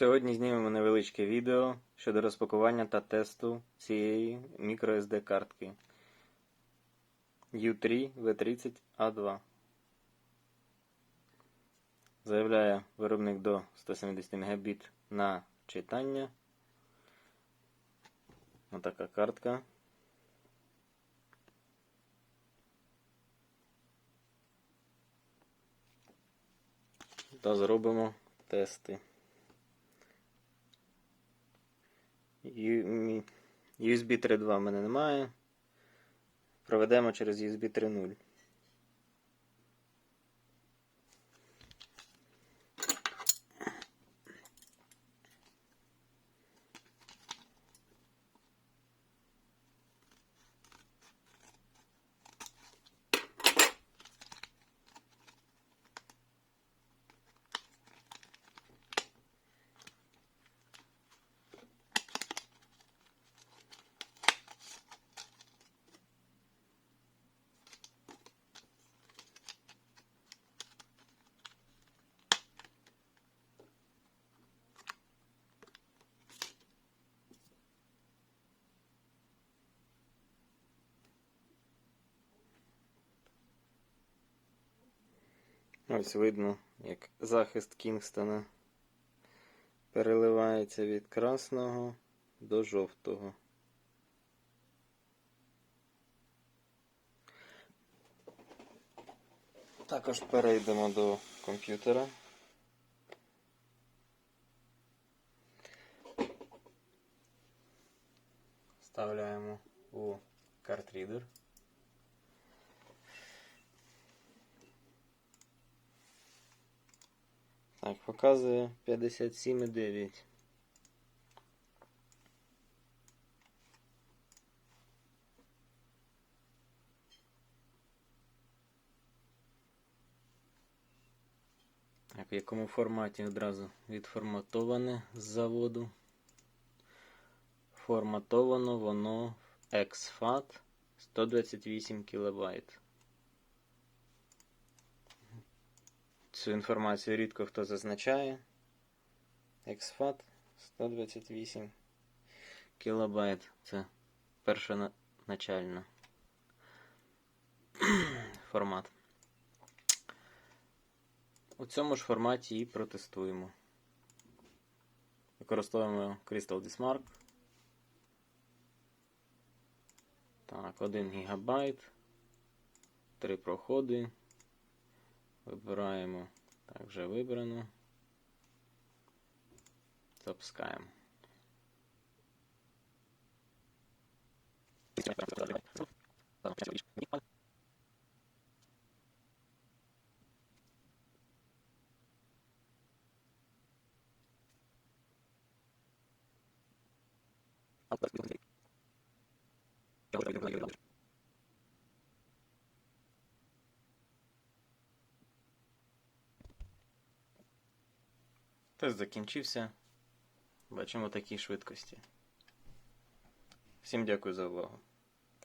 Сьогодні знімемо невеличке відео щодо розпакування та тесту цієї microSD картки U3 V30A2. Заявляє виробник до 170 Мбіт на читання. Отака картка. Та зробимо тести. USB 3.2 в мене немає. Проведемо через USB 3.0. Ось видно, як захист Кінгстона переливається від красного до жовтого. Також перейдемо до комп'ютера. Вставляємо у картрідер. Так, показує 57,9. Так, в якому форматі одразу відформатоване з заводу. Форматовано воно в exFAT 128 кБ. Цю інформацію рідко хто зазначає. exFAT 128 кБ. Це першоначальна формат. У цьому ж форматі і протестуємо. Використовуємо Crystal Dismark. Так, 1 ГБ. Три проходи. Вибираємо. Так, вже вибрано. Запускаємо. Тест закінчився. Бачимо такі швидкості. Всім дякую за увагу.